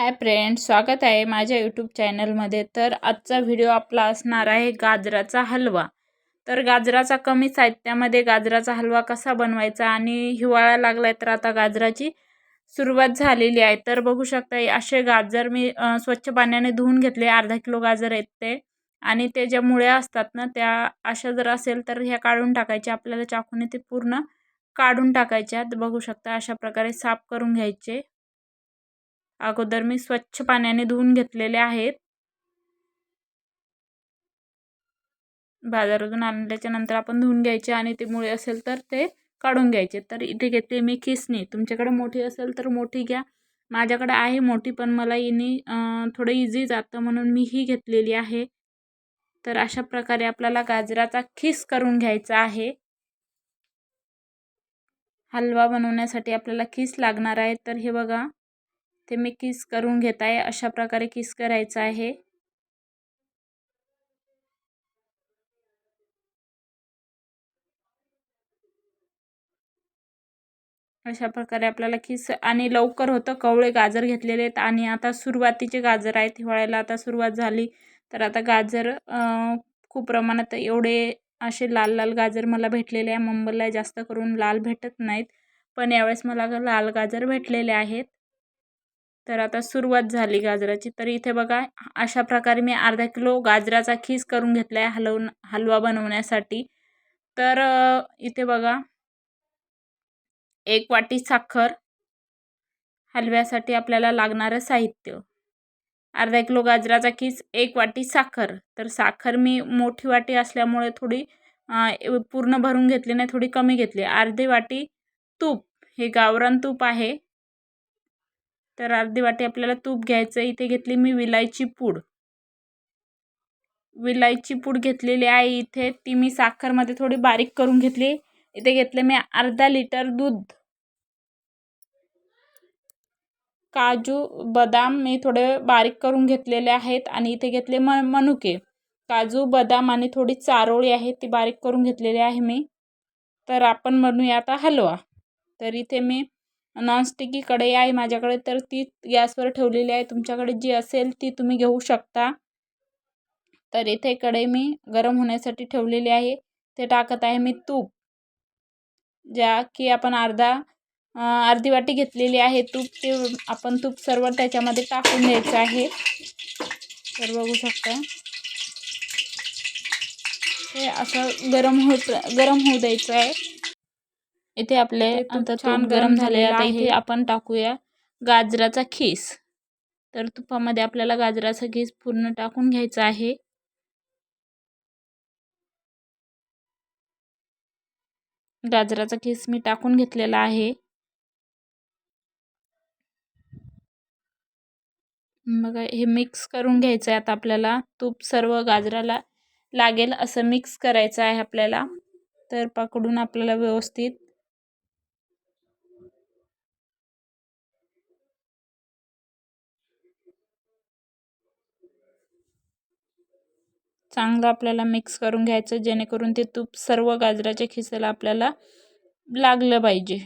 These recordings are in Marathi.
हाय फ्रेंड स्वागत आहे माझ्या यूट्यूब चॅनलमध्ये. तर आजचा व्हिडिओ आपला असणार आहे गाजराचा हलवा. तर गाजराचा कमी साहित्यामध्ये गाजराचा हलवा कसा बनवायचा आणि हिवाळा लागला आहे तर आता गाजराची सुरुवात झालेली आहे. तर बघू शकता असे गाजर मी स्वच्छ पाण्याने धुवून घेतले. अर्धा किलो गाजर आहेत ते. आणि ते ज्या मुळ्या असतात ना त्या अशा जर असेल तर ह्या काढून टाकायच्या. आपल्याला चाकूने ते पूर्ण काढून टाकायच्या. बघू शकता अशा प्रकारे साफ करून घ्यायचे. अगोदर मी स्वच्छ पाण्याने धुवून घेतलेले आहेत. बाजारातून आणल्याच्या नंतर आपण धुवून घ्यायचे आणि ते मुळे असेल तर ते काढून घ्यायचे. तर इथे घेतले मी खिसणी. तुमच्याकडे मोठी असेल तर मोठी घ्या. माझ्याकडे आहे मोठी पण मला हिने थोडं इझी जातं म्हणून मी ही घेतलेली आहे. तर अशा प्रकारे आपल्याला गाजराचा खिस करून घ्यायचा आहे. हलवा बनवण्यासाठी आपल्याला खिस लागणार आहे. तर हे बघा. ते मी किस करून घेत आहे अशा प्रकारे किस करायचं आहे? अशा प्रकारे आपल्याला किस आणि लवकर होतं. कवळे गाजर घेतलेले आहेत आणि आता सुरुवातीचे गाजर आहेत. हिवाळ्याला आता सुरुवात झाली. तर आता गाजर खूप प्रमाणात एवढे असे लाल लाल गाजर मला भेटलेले आहे. मुंबईला जास्त करून लाल भेटत नाहीत. पण यावेळेस मला लाल गाजर भेटलेले आहेत. तर आता सुरुवात झाली गाजराची. तर इथे बघा अशा प्रकारे मी अर्धा किलो गाजराचा खीस करून घेतला आहे हलवून हलवा बनवण्यासाठी. तर इथे बघा एक वाटी साखर हलव्यासाठी आपल्याला लागणारं साहित्य. अर्धा किलो गाजराचा खीस एक वाटी साखर. तर साखर मी मोठी वाटी असल्यामुळे थोडी पूर्ण भरून घेतली नाही थोडी कमी घेतली. अर्धी वाटी तूप. हे गावरान तूप आहे. तर अर्धी वाटी आपल्याला तूप घ्यायचं इथे घेतली मी विलायची पूड. विलायची पूड घेतलेली आहे इथे. ती मी साखरमध्ये थोडी बारीक करून घेतली. इथे घेतले मी अर्धा लिटर दूध. काजू बदाम मी थोडे बारीक करून घेतलेले आहेत आणि इथे घेतले म मनुके. काजू बदाम आणि थोडी चारोळी आहे ती बारीक करून घेतलेली आहे मी. तर आपण म्हणूया आता हलवा. तर इथे मी नॉनस्टिकी कढई आहे माझ्याकडे तर ती गॅसवर ठेवलेली आहे. तुमच्याकडे जी असेल ती तुम्ही घेऊ शकता. तर इथे कढई मी गरम होण्यासाठी ठेवलेली आहे. ते टाकत आहे मी तूप. ज्या की आपण अर्धा अर्धी वाटी घेतलेली आहे तूप ते आपण तूप सर्व त्याच्यामध्ये टाकून द्यायचं आहे. तर बघू शकता. हे असं गरम होत गरम होऊ द्यायचं आहे. इथे आपले आता छान गरम झाले आता इथे आपण टाकूया गाजराचा खीस. तर तुपामध्ये आपल्याला गाजराचा खीस पूर्ण टाकून घ्यायचा आहे. गाजराचा खीस मी टाकून घेतलेला आहे. बघा हे मिक्स करून घ्यायचं आहे आता आपल्याला. तूप सर्व गाजराला लागेल असं मिक्स करायचं आहे आपल्याला. तर पकडून आपल्याला व्यवस्थित चांगलं आपल्याला मिक्स करून घ्यायचं जेणेकरून ते तूप सर्व गाजराच्या खिसेला आपल्याला लागलं पाहिजे.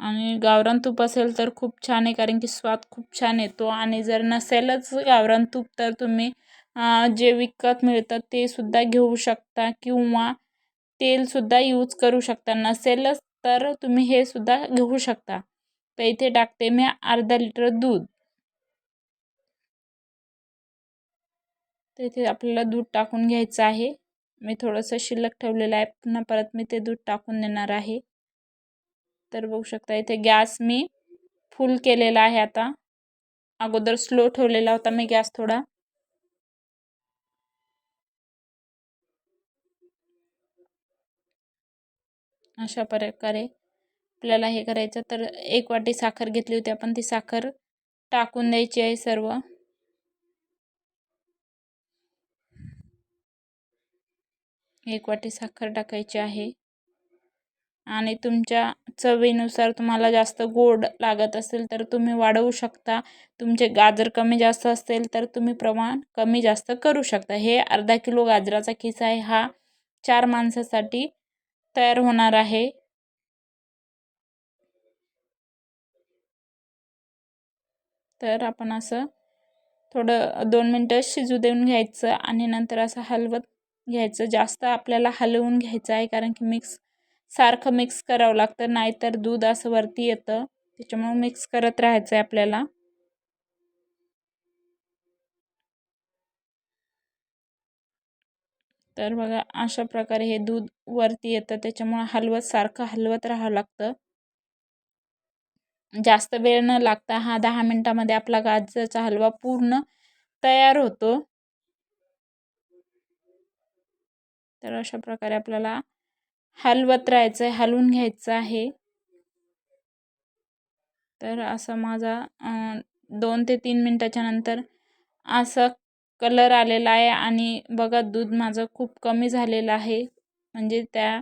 आणि गावरान तूप असेल तर खूप छान आहे कारण की स्वाद खूप छान येतो. आणि जर नसेलच गावरान तूप तर तुम्ही जे विकत मिळतं ते सुद्धा घेऊ शकता किंवा तेलसुद्धा यूज करू शकता. नसेलच तर तुम्ही हे सुद्धा घेऊ शकता. तर इथे टाकते मी अर्धा लिटर दूध. तर इथे आपल्याला दूध टाकून घ्यायचं आहे. मी थोडंसं शिल्लक ठेवलेलं आहे. पुन्हा परत मी ते दूध टाकून देणार आहे. तर बघू शकता इथे गॅस मी फुल केलेला आहे आता. अगोदर स्लो ठेवलेला होता मी गॅस थोडा. अशा प्रकारे आपल्याला हे करायचं. तर एक वाटी साखर घेतली होती. आपण ती साखर टाकून द्यायची आहे सर्व. एक वाटी साखर टाकायची आहे. आणि तुमच्या चवीनुसार तुम्हाला जास्त गोड लागत असेल तर तुम्ही वाढवू शकता. तुमचे गाजर कमी जास्त असेल तर तुम्ही प्रमाण कमी जास्त करू शकता. हे अर्धा किलो गाजराचा किस आहे. हा चार माणसासाठी तयार होणार आहे. तर आपण असं थोडं दोन मिनटं शिजू देऊन घ्यायचं आणि नंतर असं हलवत घ्यायचं. जास्त आपल्याला हलवून घ्यायचं आहे कारण की मिक्स सारखं मिक्स करावं लागतं. नाहीतर दूध असं वरती येतं. त्याच्यामुळे मिक्स करत राहायचं आहे आपल्याला. तर बघा अशा प्रकारे हे दूध वरती येतं. त्याच्यामुळं हलवत सारखं हलवत राहावं लागतं. जास्त वेळ न लागता हा दहा मिनटामध्ये आपला गाजरचा हलवा पूर्ण तयार होतो. तर अशा प्रकारे आपल्याला हलवत राहायचं आहे हलवून घ्यायचं आहे. तर असं माझा दोन ते तीन मिनटाच्या नंतर असं कलर आलेला आहे आणि बघा दूध माझं खूप कमी झालेलं आहे. म्हणजे त्या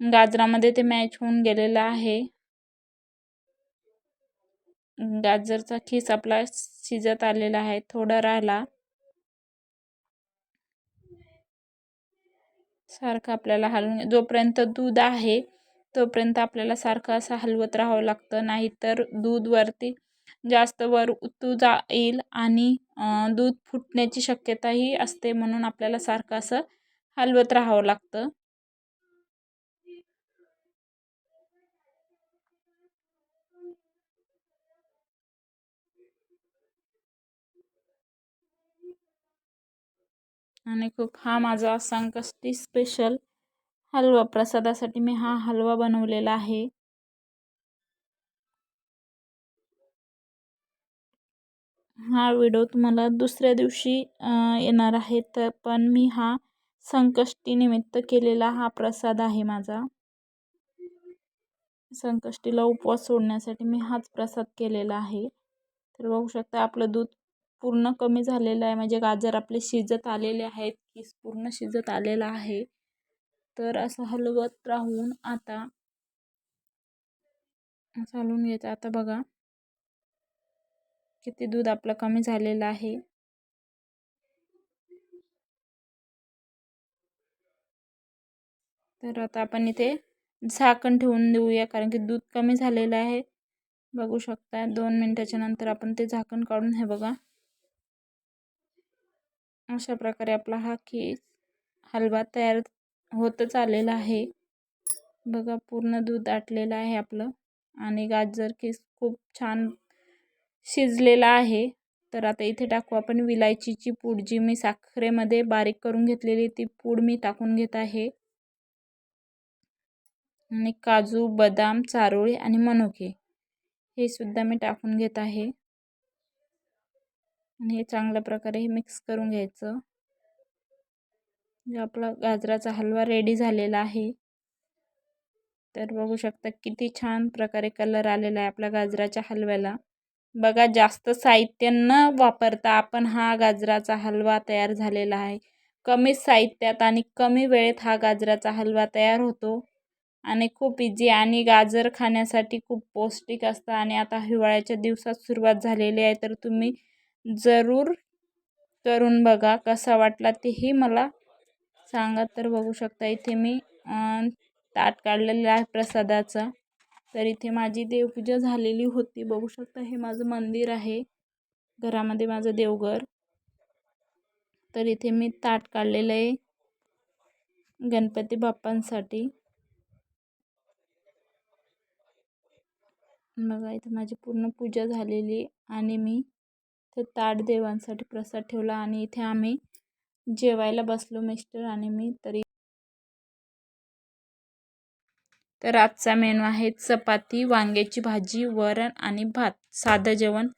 गाजरामध्ये ते मॅच होऊन गेलेलं आहे. गाजरचा खीस आपला शिजत आलेला आहे थोडा राहिला. सारखं आपल्याला हलवून जोपर्यंत दूध आहे तोपर्यंत आपल्याला सारखं असं हलवत राहावं लागतं. नाहीतर दूध वरती जास्त वर उतू येईल आणि दूध फुटण्याची शक्यताही असते म्हणून आपल्याला सारखं असं हलवत राहावं लागतं. आणि खूप हा माझा संकष्टी स्पेशल हलवा प्रसादासाठी मी हा हलवा बनवलेला आहे. हा व्हिडिओ तुम्हाला दुसऱ्या दिवशी येणार आहे तर पण मी हा संकष्टीनिमित्त केलेला हा प्रसाद आहे माझा. संकष्टीला उपवास सोडण्यासाठी मी हाच प्रसाद केलेला आहे. तर बघू शकता आपलं दूध पूर्ण कमी झालेलं आहे. म्हणजे गाजर आपले शिजत आलेले आहेत. किस पूर्ण शिजत आलेला आहे. तर असं हलवत राहून आता चालून घ्यायचं आता बघा किती दूध आपलं कमी झालेलं आहे. तर आता आपण इथे झाकण ठेवून देऊया. कारण की दूध कमी झालेलं आहे. बघू शकता दोन मिनटाच्या नंतर आपण ते झाकण काढून हे बघा. अशा प्रकारे आपला हा केक हलवा तयार होतच आलेला आहे. बघा पूर्ण दूध आटलेलं आहे आपलं आणि गाजर केस खूप छान शिजलेला आहे. तर आता इथे टाकू आपण विलायचीची पूड जी मी साखरेमध्ये बारीक करून घेतलेली ती पूड मी टाकून घेत आहे. आणि काजू बदाम चारोळी आणि मनुके हे सुद्धा मी टाकून घेत आहे. आणि हे चांगल्या प्रकारे हे मिक्स करून घ्यायचं. आपला गाजराचा हलवा रेडी झालेला आहे. तर बघू शकता किती छान प्रकारे कलर आलेला आहे आपल्या गाजराच्या हलव्याला. बघा जास्त साहित्य न वापरता आपण हा गाजराचा हलवा तयार झालेला आहे. कमी साहित्यात आणि कमी वेळेत हा गाजराचा हलवा तयार होतो. आणि खूप इझी आणि गाजर खाण्यासाठी खूप पौष्टिक असतं आणि आता हिवाळ्याच्या दिवसात सुरुवात झालेली आहे. तर तुम्ही जरूर करून बघा कसा वाटला तेही मला सांगा. तर बघू शकता इथे मी ताट काढलेलं आहे प्रसादाचा. तर इथे माझी देवपूजा झालेली होती. बघू शकता हे माझं मंदिर आहे. घरामध्ये माझं देवघर. तर इथे मी ताट काढलेलं आहे गणपती बाप्पांसाठी. बघा इथे माझी पूर्ण पूजा झालेली आणि मी ते ताट देवांसाठी प्रसाद ठेवला आणि इथे आम्ही जेवायला बसलो मिस्टर आणि मी तरी. तर आजचा मेनू आहे चपाती वांग्याची भाजी वरण आणि भात. साधं जेवण